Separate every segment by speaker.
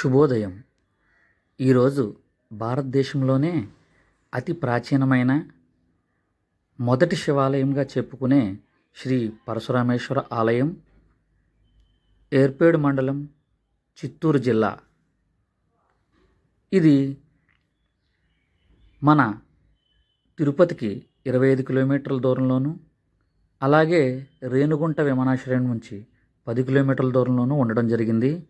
Speaker 1: శుభోదయం. ఈరోజు భారతదేశంలోనే అతి ప్రాచీనమైన మొదటి శివాలయంగా చెప్పుకునే శ్రీ పరశురామేశ్వర ఆలయం ఏర్పేడు మండలం చిత్తూరు జిల్లా. ఇది మన తిరుపతికి ఇరవై ఐదు కిలోమీటర్ల దూరంలోను అలాగే రేణుగుంట విమానాశ్రయం నుంచి పది కిలోమీటర్ల దూరంలోనూ ఉండడం జరిగింది.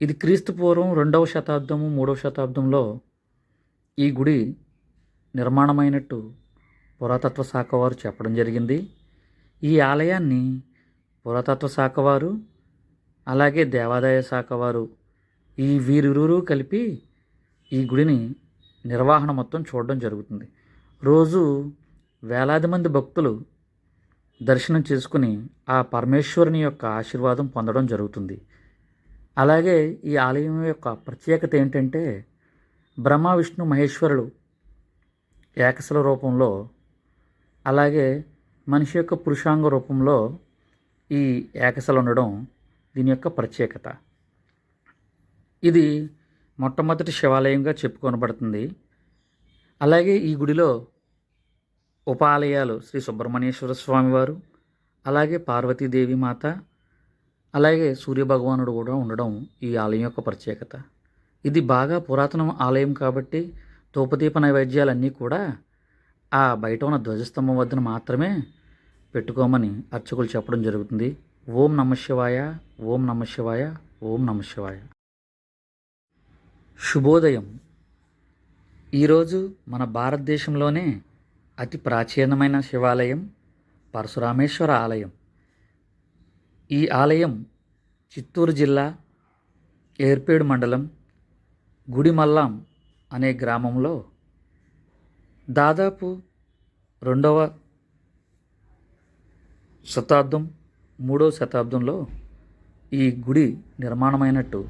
Speaker 1: ఇది క్రీస్తు పూర్వం రెండవ శతాబ్దము మూడవ శతాబ్దంలో ఈ గుడి నిర్మాణమైనట్టు పురాతత్వ శాఖ వారు చెప్పడం జరిగింది. ఈ ఆలయాన్ని పురాతత్వ శాఖ వారు అలాగే దేవాదాయ శాఖ వారు ఈ వీరిరువురు కలిపి ఈ గుడిని నిర్వహణ మొత్తం చూడడం జరుగుతుంది. రోజు వేలాది మంది భక్తులు దర్శనం చేసుకుని ఆ పరమేశ్వరుని యొక్క ఆశీర్వాదం పొందడం జరుగుతుంది. అలాగే ఈ ఆలయం యొక్క ప్రత్యేకత ఏంటంటే బ్రహ్మ విష్ణు మహేశ్వరులు ఏకశల రూపంలో అలాగే మనిషి యొక్క పురుషాంగ రూపంలో ఈ ఏకశిల ఉండడం దీని యొక్క ప్రత్యేకత. ఇది మొట్టమొదటి శివాలయంగా చెప్పుకొనబడుతుంది. అలాగే ఈ గుడిలో ఉపాలయాలు శ్రీ సుబ్రహ్మణ్యేశ్వర స్వామివారు అలాగే పార్వతీదేవి మాత అలాగే సూర్యభగవానుడు కూడా ఉండడం ఈ ఆలయం యొక్క ప్రత్యేకత. ఇది బాగా పురాతన ఆలయం కాబట్టి తోపదీప నైవేద్యాలన్నీ కూడా ఆ బయట ఉన్న ధ్వజస్తంభం వద్దన మాత్రమే పెట్టుకోమని అర్చకులు చెప్పడం జరుగుతుంది. ఓం నమ శివాయ ఓం నమ శివాయ ఓం నమ శివాయ. శుభోదయం. ఈరోజు మన భారతదేశంలోనే అతి ప్రాచీనమైన శివాలయం పరశురామేశ్వర ఆలయం. ఈ ఆలయం చిత్తూరు జిల్లా ఏర్పేడు మండలం గుడిమల్లాం అనే గ్రామంలో దాదాపు రెండవ శతాబ్దం మూడవ శతాబ్దంలో ఈ గుడి నిర్మాణమైనట్టు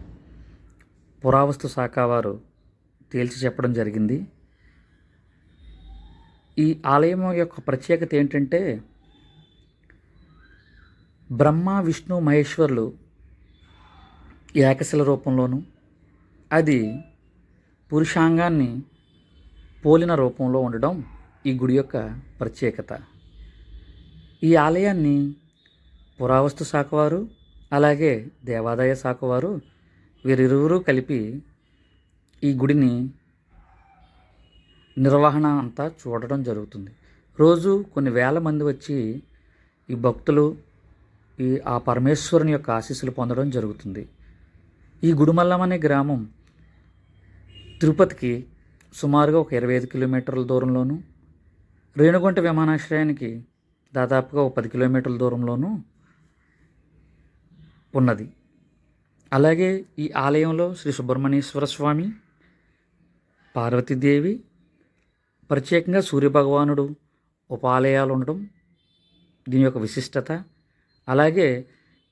Speaker 1: పురావస్తు శాఖ వారు తేల్చి చెప్పడం జరిగింది. ఈ ఆలయం యొక్క ప్రత్యేకత ఏంటంటే బ్రహ్మ విష్ణు మహేశ్వరులు ఏకశిల రూపంలోను అది పురుషాంగాన్ని పోలిన రూపంలో ఉండడం ఈ గుడి యొక్క ప్రత్యేకత. ఈ ఆలయాన్ని పురావస్తు శాఖ వారు అలాగే దేవాదాయ శాఖ వారు వీరిరువురూ కలిపి ఈ గుడిని నిర్వహణ అంతా చూడడం జరుగుతుంది. రోజు కొన్ని వేల మంది వచ్చి ఈ భక్తులు ఈ ఆ పరమేశ్వరుని యొక్క ఆశీస్సులు పొందడం జరుగుతుంది. ఈ గుడిమల్లం అనే గ్రామం తిరుపతికి సుమారుగా ఒక ఇరవై ఐదు కిలోమీటర్ల దూరంలోను రేణుగుంట విమానాశ్రయానికి దాదాపుగా ఒక పది కిలోమీటర్ల దూరంలోనూ ఉన్నది. అలాగే ఈ ఆలయంలో శ్రీ సుబ్రహ్మణ్యేశ్వర స్వామి పార్వతీదేవి ప్రత్యేకంగా సూర్యభగవానుడు ఉపాలయాలు ఉండడం దీని యొక్క విశిష్టత అలాగే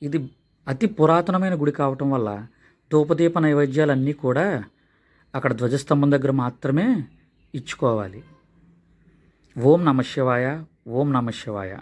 Speaker 1: ఇది అతి పురాతనమైన గుడి కావటం వల్ల ధూపదీప నైవేద్యాలన్నీ కూడా అక్కడ ధ్వజస్తంభం దగ్గర మాత్రమే ఇచ్చుకోవాలి. ఓం నమ శివాయ ఓం నమ శివాయ.